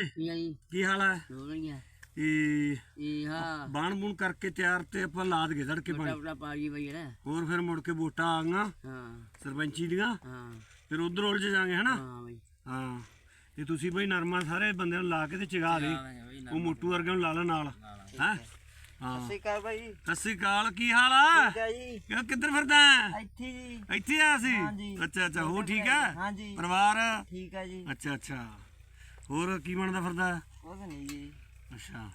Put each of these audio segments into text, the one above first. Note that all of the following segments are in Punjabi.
ਕੀ ਆ ਜੀ? ਕੀ ਹਾਲ ਹੈ ਇਹ ਇਹ ਹਾਂ। ਬਾਣ ਬੂਣ ਕਰਕੇ ਤਿਆਰ ਤੇ ਆਪਾਂ ਲਾਦ ਗਏ ਧੜਕੇ ਪਾਣੀ। ਬੜਾ ਪਾਜੀ ਬਈ ਨਾ ਹੋਰ ਫਿਰ ਮੁੜ ਕੇ ਵੋਟਾਂ ਆ ਗਈਆਂ। ਹਾਂ। ਸਰਪੰਚੀ ਦੀਆਂ। ਹਾਂ। ਫਿਰ ਉਧਰ ਉਲਝ ਜਾਾਂਗੇ ਹਨਾ। ਹਾਂ ਬਈ। ਹਾਂ। ਤੇ ਤੁਸੀਂ ਬਈ ਨਰਮਾ ਸਾਰੇ ਬੰਦਿਆਂ ਨੂੰ ਲਾ ਕੇ ਤੇ ਚਗਾ ਦੇ। ਉਹ ਮੋਟੂ ਵਰਗੇ ਨੂੰ ਲਾ ਲਾ ਨਾਲ। ਹੈ? ਬਾਈ ਸਤਿ ਸ਼੍ਰੀ ਅਕਾਲ ਕੀ ਹਾਲ ਆ? ਠੀਕ ਹੈ ਜੀ। ਕਿਉਂ ਕਿੱਧਰ ਫਿਰਦਾ? ਇੱਥੇ ਜੀ। ਇੱਥੇ ਆ ਸੀ ਹਾਂਜੀ। ਅੱਛਾ ਅੱਛਾ ਹੋ ਠੀਕ ਹੈ ਹਾਂਜੀ ਪਰਿਵਾਰ? ਠੀਕ ਹੈ ਜੀ। ਅੱਛਾ ਅੱਛਾ। ਹੋਰ ਕੀ ਬਣਦਾ ਫਿਰਦਾ? ਕੁਝ ਨਹੀਂ ਜੀ। ਅੱਛਾ।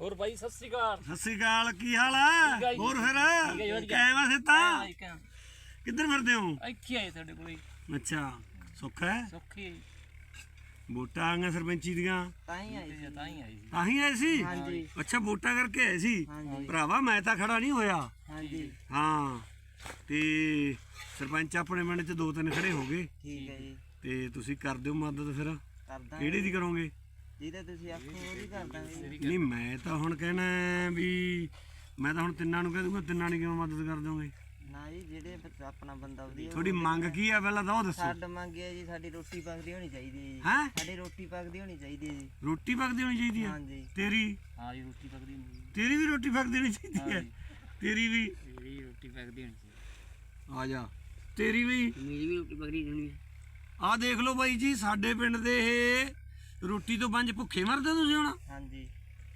ਹੋਰ ਬਾਈ ਸਤਿ ਸ੍ਰੀ ਅਕਾਲ। ਸਤਿ ਸ਼੍ਰੀ ਅਕਾਲ ਕੀ ਹਾਲ ਆ? ਜੀ। ਹੋਰ ਫਿਰ? ਜੀ, ਵਧੀਆ। ਕਾਇਮ ਆ ਸਿੱਤਾ ਕਿੱਧਰ ਫਿਰਦੇ ਹੋ? ਇੱਥੇ ਆਏ ਤੁਹਾਡੇ ਕੋਲੇ। ਅੱਛਾ ਸੁੱਖ ਹੈ? ਸੌਖੀ ਵੋਟਾਂ ਆ ਗਈਆਂ ਸਰਪੰਚੀ ਦੀਆਂ। ਤਾਂ ਹੀ ਆਈ ਤੇ ਤਾਂ ਹੀ ਆਈ ਸੀ ਤਾਂ ਹੀ ਆਏ ਸੀ? ਹਾਂਜੀ। ਅੱਛਾ ਵੋਟਾਂ ਕਰਕੇ ਆਏ ਸੀ? ਹਾਂਜੀ। ਭਰਾਵਾ ਮੈਂ ਤਾਂ ਖੜਾ ਨਹੀਂ ਹੋਇਆ। ਹਾਂਜੀ। ਹਾਂ ਤੇ ਸਰਪੰਚ ਆਪਣੇ ਪਿੰਡ 'ਚ ਦੋ ਤਿੰਨ ਖੜੇ ਹੋ ਗਏ। ਠੀਕ ਹੈ ਜੀ। ਤੇ ਤੁਸੀਂ ਕਰ ਦਿਓ ਮਦਦ ਫਿਰ। ਕਰਦਾ ਕਿਹੜੀ ਦੀ ਕਰੋਗੇ? ਜਿਹਦੇ ਤੁਸੀਂ ਆਖੋ ਉਹ ਹੀ ਕਰ ਦਾਂਗੇ। ਨਹੀਂ ਮੈਂ ਤਾਂ ਹੁਣ ਕਹਿਣਾ ਵੀ ਮੈਂ ਤਾਂ ਹੁਣ ਤਿੰਨਾਂ ਨੂੰ ਕਹਿ ਦੂੰਗਾ ਤਿੰਨਾਂ ਨੇ ਕਿਵੇਂ ਮਦਦ ਕਰ ਦੋਗੇ ਨਾ ਜੀ ਜਿਹੜੇ ਬੱਚ- ਆਪਣਾ ਬੰਦਾ ਵਧੀਆ ਤੁਹਾਡੀ ਮੰਗ ਕੀ ਆ? ਪਹਿਲਾਂ ਤਾਂ ਉਹ ਦੱਸੋ। ਛੱਡ ਮੰਗਿਆ ਜੀ ਸਾਡੀ ਰੋਟੀ ਪੱਕਦੀ ਹੋਣੀ ਚਾਹੀਦੀ ਹੈ ਜੀ। ਹੈਂ? ਸਾਡੀ ਰੋਟੀ ਪੱਕਦੀ ਹੋਣੀ ਚਾਹੀਦੀ ਹੈ ਜੀ। ਰੋਟੀ ਪੱਕਦੀ ਹੋਣੀ ਚਾਹੀਦੀ ਹੈ ਹਾਂਜੀ। ਤੇਰੀ? ਹਾਂ ਜੀ ਰੋਟੀ ਪਕਦੀ ਨਹੀਂ ਤੇਰੀ ਵੀ ਰੋਟੀ ਪੱਕਦੀ ਹੋਣੀ ਚਾਹੀਦੀ ਹੈ? ਤੇਰੀ ਵੀ? ਮੇਰੀ ਰੋਟੀ ਪਕਦੀ ਨਹੀਂ ਸੀ ਆ ਜਾ। ਤੇਰੀ ਵੀ? ਮੇਰੀ ਵੀ ਰੋਟੀ ਪਕੜੀ ਨਹੀਂ ਆਹ ਦੇਖ ਲਓ ਬਾਈ ਜੀ ਸਾਡੇ ਪਿੰਡ ਦੇ ਇਹ ਰੋਟੀ ਤੋਂ ਪੰਜ ਭੁੱਖੇ ਮਰਦੇ ਤੁਸੀਂ ਹੁਣ? ਹਾਂਜੀ।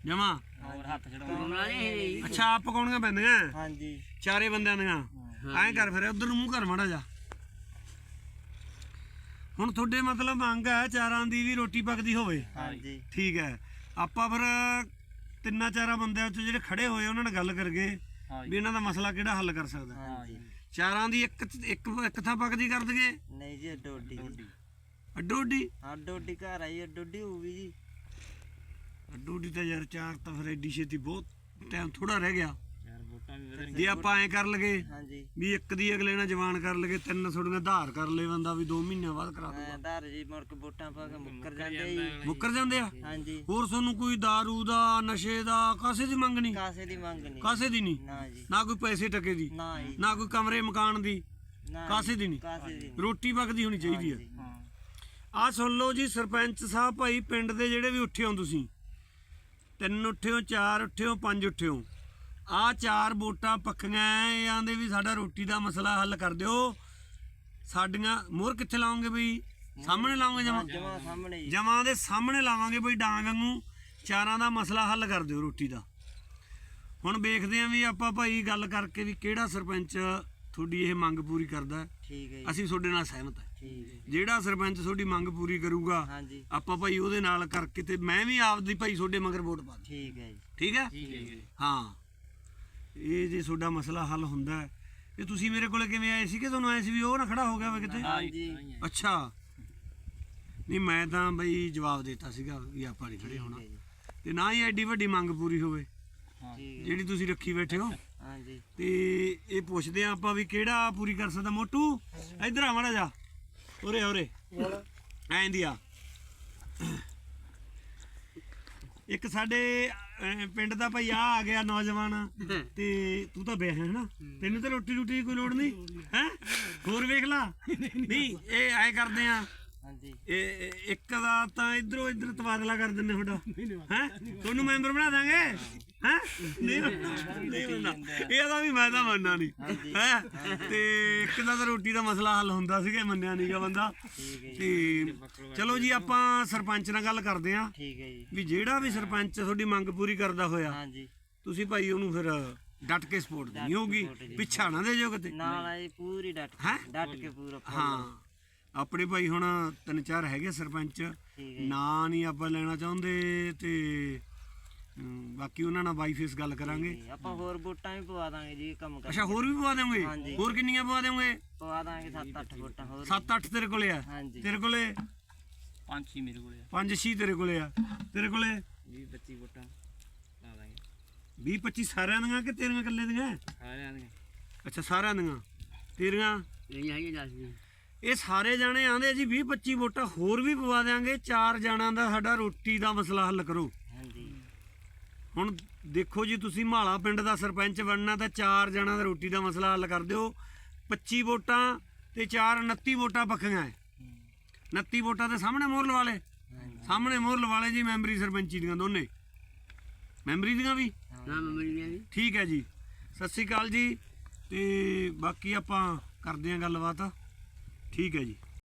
ਜਮਾ? ਹੋਰ ਹੱਥ ਛਡਾਉਣਾ ਕਮਲਾ ਨੇ ਅੱਛਾ ਆਪ ਪਕਾਉਣੀਆਂ ਪੈਂਦੀਆਂ? ਹਾਂਜੀ। ਚਾਰੇ ਬੰਦਿਆਂ ਦੀਆਂ? ਐਂ ਕਰ ਫਿਰ ਉਧਰ ਨੂੰ ਮੂੰਹ ਕਰ ਮਾੜਾ ਜਾ ਹੁਣ ਤੁਹਾਡੇ ਮਤਲਬ ਮੰਗ ਹੈ ਚਾਰਾਂ ਦੀ ਵੀ ਰੋਟੀ ਪੱਕਦੀ ਹੋਵੇ? ਹਾਂਜੀ। ਠੀਕ ਹੈ। ਆਪਾਂ ਫਿਰ ਤਿੰਨਾਂ ਚਾਰਾਂ ਬੰਦਿਆਂ ਚ ਜਿਹੜੇ ਖੜੇ ਹੋਏ ਉਹਨਾਂ ਨਾਲ ਗੱਲ ਕਰਗੇ ਹਾਂ ਵੀ ਇਹਨਾਂ ਦਾ ਮਸਲਾ ਕਿਹੜਾ ਹੱਲ ਕਰ ਸਕਦਾ। ਹਾਂਜੀ। ਚਾਰਾਂ ਦੀ ਇੱਕ ਇੱਕ ਇੱਕ ਥਾਂ ਪੱਕਦੀ ਕਰ ਦਗੇ ਨਹੀਂ ਜੀ ਡੋਡੀ। ਜੀ ਅੱਡੋ ਅੱਡੀ ਹਾਂ ਡੋਡੀ ਘਰ ਆਈ ਡੋਡੀ ਹੋਊਗੀ ਜੀ। ਅੱਡੋ ਅੱਡੀ ਤਾਂ ਯਾਰ ਚਾਰ ਤਾਂ ਫਿਰ ਐਡੀ ਛੇਤੀ ਬਹੁਤ ਟਾਈਮ ਥੋੜਾ ਰਹਿ ਗਿਆ। ਯਾਰ ਵੋਟਾਂ ਵੀ ਵਧਣ ਜੇ ਆਪਾਂ ਐਂ ਕਰ ਲਗੇ ਹਾਂਜੀ ਵੀ ਇੱਕ ਦੀ ਅਗਲੇ ਨਾਲ ਜਵਾਨ ਕਰ ਲਗੇ ਤਿੰਨ ਥੋੜੀਆਂ ਧਾਰ ਕਰ ਲੇ ਬੰਦਾ ਵੀ 2 ਮਹੀਨਿਆਂ ਬਾਅਦ ਕਰਾ ਦੂਗਾ ਆਧਾਰ ਜੀ ਮੁੜ ਕੇ ਵੋਟਾਂ ਪਾ ਕੇ ਮੁੱਕਰ ਜਾਂਦੇ ਜੀ। ਮੁੱਕਰ ਜਾਂਦੇ ਆ? ਹਾਂਜੀ ਹੋਰ ਤੁਹਾਨੂੰ ਕੋਈ दारू ਦਾ ਨਸ਼ੇ ਦਾ ਕਾਸੇ ਦੀ ਮੰਗ ਨਹੀਂ? ਕਾਸੇ ਦੀ ਮੰਗ ਨਹੀਂ। ਕਾਸੇ ਦੀ ਨਹੀਂ? ਨਾ ਜੀ। ਨਾ ਕੋਈ ਪੈਸੇ ਟਕੇ ਦੀ? ਨਾ ਜੀ। ਨਾ ਕੋਈ ਕਮਰੇ ਮਕਾਨ ਦੀ? ਕਾਸੇ ਦੀ ਨਹੀਂ। ਕਾਸੇ ਦੀ ਨਹੀਂ। ਰੋਟੀ ਪੱਕਦੀ ਹੋਣੀ ਚਾਹੀਦੀ ਹੈ ਹਾਂ। ਆ ਸੁਣ ਲਓ ਜੀ ਸਰਪੰਚ ਸਾਹਿਬ ਭਾਈ ਪਿੰਡ ਦੇ ਜਿਹੜੇ ਵੀ ਉੱਠੇ ਹੋ ਤੁਸੀਂ। ਤਿੰਨ ਉੱਠੇ ਹੋ ਚਾਰ ਉੱਠੇ ਹੋ ਪੰਜ ਉੱਠੇ ਹੋ ਆ ਚਾਰ ਵੋਟਾਂ ਪੱਕੀਆਂ ਐ ਆਂਦੇ ਵੀ ਸਾਡਾ ਰੋਟੀ ਦਾ ਮਸਲਾ ਹੱਲ ਕਰ ਦਿਓ। ਸਾਡੀਆਂ ਮੋਹਰ ਕਿੱਥੇ ਲਾਉਂਗੇ ਬਈ? ਸਾਹਮਣੇ ਲਾਉਂਗੇ ਜਮਾ? ਜਮਾ ਸਾਹਮਣੇ ਜੀ ਜਮਾਂ ਦੇ ਸਾਹਮਣੇ ਲਾਵਾਂਗੇ ਬਈ ਡਾਂਗ ਵਾਂਗੂ। ਚਾਰਾਂ ਦਾ ਮਸਲਾ ਹੱਲ ਕਰ ਦਿਓ ਰੋਟੀ ਦਾ। ਹੁਣ ਵੇਖਦੇ ਆਂ ਵੀ ਆਪਾਂ ਭਾਈ ਗੱਲ ਕਰਕੇ ਵੀ ਕਿਹੜਾ ਸਰਪੰਚ ਤੁਹਾਡੀ ਇਹ ਮੰਗ ਪੂਰੀ ਕਰਦਾ ਹੈ। ਠੀਕ ਹੈ ਜੀ। ਅਸੀਂ ਤੁਹਾਡੇ ਨਾਲ ਸਹਿਮਤ ਹਾਂ। ਠੀਕ ਹੈ ਜਿਹੜਾ ਸਰਪੰਚ ਤੁਹਾਡੀ ਮੰਗ ਪੂਰੀ ਕਰੂਗਾ ਹਾਂਜੀ। ਆਪਾਂ ਭਾਈ ਉਹਦੇ ਨਾਲ ਕਰਕੇ ਤੇ ਮੈਂ ਵੀ ਆਪਦੀ ਭਾਈ ਤੁਹਾਡੇ ਮਗਰ ਵੋਟ ਪਾ ਦੂੰ ਠੀਕ ਹੈ ਜੀ। ਠੀਕ ਹੈ? ਠੀਕ ਹੈ ਜੀ। ਹਾਂ। ਇਹ ਜੇ ਤੁਹਾਡਾ ਮਸਲਾ ਹੱਲ ਹੁੰਦਾ ਹੈ ਇਹ ਤੁਸੀਂ ਮੇਰੇ ਕੋਲੇ ਕਿਵੇਂ ਆਏ ਸੀ ਕਿ ਤੁਹਾਨੂੰ ਆਏ ਸੀ ਵੀ ਉਹ ਨਾ ਖੜਾ ਹੋ ਗਿਆ ਵਾ ਕਿਤੇ? ਹਾਂਜੀ। ਅੱਛਾ। ਨਹੀਂ ਮੈਂ ਤਾਂ ਬਈ ਜਵਾਬ ਦਿੱਤਾ ਸੀਗਾ ਵੀ ਆਪਾਂ ਨਹੀਂ ਖੜੇ ਹੋਣਾ। ਤੇ ਨਾ ਹੀ ਐਡੀ ਵੱਡੀ ਮੰਗ ਪੂਰੀ ਹੋਵੇ। ਠੀਕ ਹੈ। ਜਿਹੜੀ ਤੁਸੀਂ ਰੱਖੀ ਬੈਠੇ ਹੋ। ਹਾਂਜੀ। ਤੇ ਇਹ ਪੁੱਛਦੇ ਆ ਆਪਾਂ ਵੀ ਕਿਹੜਾ ਪੂਰੀ ਕਰ ਸਕਦਾ ਮੋਟੂ? ਇੱਧਰ ਆ ਮਾੜਾ ਜਾ। ਉਰੇ ਆ, ਉਰੇ। ਐਂ ਦੀ ਆ। ਇੱਕ ਸਾਡੇ ਪਿੰਡ ਦਾ ਭਾਈ ਆ ਆ ਗਿਆ ਨੌਜਵਾਨ। ਤੇ ਤੂੰ ਤਾਂ ਵਿਆਹ ਹੈ ਨਾ ਤੈਨੂੰ ਤਾਂ ਰੋਟੀ ਰੋਟੀ ਦੀ ਕੋਈ ਲੋੜ ਨਹੀਂ? ਹੈ? ਹੋਰ ਵੇਖ ਲਾ। ਨਹੀਂ ਇਹ ਐ ਕਰਦੇ ਆ। ਹਾਂਜੀ। ਇਹ ਇਹ ਇੱਕ ਦਾ ਤਾਂ ਇਧਰੋਂ ਇਧਰ ਤਬਾਦਲਾ ਕਰ ਦਿੰਨੇ ਤੁਹਾਡਾ। ਹੈ? ਤੁਹਾਨੂੰ ਮੈਂਬਰ ਬਣਾ ਦਾਂਗੇ? ਹੈ? ਨਹੀਂ ਇਹਦਾ ਵੀ ਮੈਂ ਤਾਂ ਮੰਨਣਾ ਨਹੀਂ। ਹੈ? ਤੇ ਇੱਕ ਦਾ ਤਾਂ ਰੋਟੀ ਦਾ ਮਸਲਾ ਹੱਲ ਹੁੰਦਾ ਸੀਗਾ ਮੰਨਿਆ ਨਹੀਂਗਾ ਬੰਦਾ। ਤੇ ਚਲੋ ਜੀ ਆਪਾਂ ਸਰਪੰਚ ਨਾਲ ਗੱਲ ਕਰਦੇ ਆਂ ਠੀਕ ਹੈ ਜੀ। ਵੀ ਜਿਹੜਾ ਵੀ ਸਰਪੰਚ ਤੁਹਾਡੀ ਮੰਗ ਪੂਰੀ ਕਰਦਾ ਹੋਇਆ ਹਾਂਜੀ। ਤੁਸੀਂ ਭਾਈ ਉਹਨੂੰ ਫਿਰ ਡਟ ਕੇ ਸਪੋਰਟ ਦੇਣੀ ਹੋਊਗੀ। ਪਿੱਛਾ ਨਾ ਦੇ ਜੋ ਕਿਤੇ। ਨਾਲ ਆ ਜੀ ਪੂਰੀ ਡਟ? ਕੇ। ਡਟ ਕੇ ਪੂਰਾ ਹਾਂ। ਆਪਣੇ ਭਾਈ ਹੁਣ ਤਿੰਨ ਚਾਰ ਹੈਗੇ ਸਰਪੰਚ। ਨਾਂ ਨਹੀਂ ਆਪਾਂ ਲੈਣਾ ਚਾਹੁੰਦੇ ਤੇ ਬਾਕੀ ਉਹਨਾਂ ਨਾਲ ਬਾਈ ਫੇਸ ਗੱਲ ਕਰਾਂਗੇ। ਜੀ। ਆਪਾਂ ਹੋਰ ਵੋਟਾਂ ਵੀ ਪਵਾ ਦਾਂਗੇ ਜੀ ਕੰਮ ਕਰ ਅੱਛਾ ਹੋਰ ਵੀ ਪਵਾ ਦੇਵੋਗੇ ਹਾਂਜੀ। ਹੋਰ ਕਿੰਨੀਆਂ ਪਵਾ ਦੇਵੋਗੇ ਪਵਾ ਦਾਂਗੇ 7-8 ਵੋਟਾਂ ਹੋਰ 7-8 ਤੇਰੇ ਕੋਲੇ ਆ? ਹਾਂਜੀ। ਤੇਰੇ ਕੋਲੇ? ਪੰਜ ਛੇ ਮੇਰੇ ਕੋਲੇ ਆ। 5-6 ਤੇਰੇ ਕੋਲੇ ਆ। ਤੇਰੇ ਕੋਲੇ? 20 25 ਵੋਟਾਂ ਲਾ ਦਾਂਗੇ। 20-25 ਸਾਰਿਆਂ ਦੀਆਂ ਕਿ ਤੇਰੀਆਂ ਇਕੱਲੇ ਦੀਆਂ? ਸਾਰਿਆਂ ਦੀਆਂ। ਅੱਛਾ ਸਾਰਿਆਂ ਦੀਆਂ। ਤੇਰੀਆਂ? ਨਹੀਂ ਹੈਗੀ ਦੱਸ ਦੇ ਇਹ ਸਾਰੇ ਜਾਣੇ ਆਂਦੇ ਜੀ 20-25 ਵੋਟਾਂ ਹੋਰ ਵੀ ਪਵਾ ਦੇਾਂਗੇ ਚਾਰ ਜਾਣਾਂ ਦਾ ਸਾਡਾ ਰੋਟੀ ਦਾ ਮਸਲਾ ਹੱਲ ਕਰੋ। ਹੁਣ ਦੇਖੋ ਜੀ ਤੁਸੀਂ ਮਾਲਾ ਪਿੰਡ ਦਾ ਸਰਪੰਚ ਬਣਨਾ ਤਾਂ ਚਾਰ ਜਣਾਂ ਦਾ ਰੋਟੀ ਦਾ ਮਸਲਾ ਹੱਲ ਕਰ ਦਿਓ। 25 ਵੋਟਾਂ ਤੇ 4 29 ਵੋਟਾਂ ਪੱਕੀਆਂ ਐ। 29 ਵੋਟਾਂ ਦੇ ਸਾਹਮਣੇ ਮੋਹਰ ਲਵਾ ਲਏ। ਸਾਹਮਣੇ ਮੋਹਰ ਲਵਾ ਲਏ ਜੀ ਮੈਂਬਰੀ ਸਰਪੰਚੀ ਦੀਆਂ ਦੋਨੇ। ਮੈਂਬਰੀ ਦੀਆਂ ਵੀ? ਨਾ ਮੰਮੀ ਦੀਆਂ ਵੀ। ਠੀਕ ਹੈ ਜੀ। ਸਤਿ ਸ੍ਰੀ ਅਕਾਲ ਜੀ। ਤੇ ਬਾਕੀ ਆਪਾਂ ਕਰਦੇ ਆਂ ਗੱਲਬਾਤ। ਠੀਕ ਹੈ ਜੀ।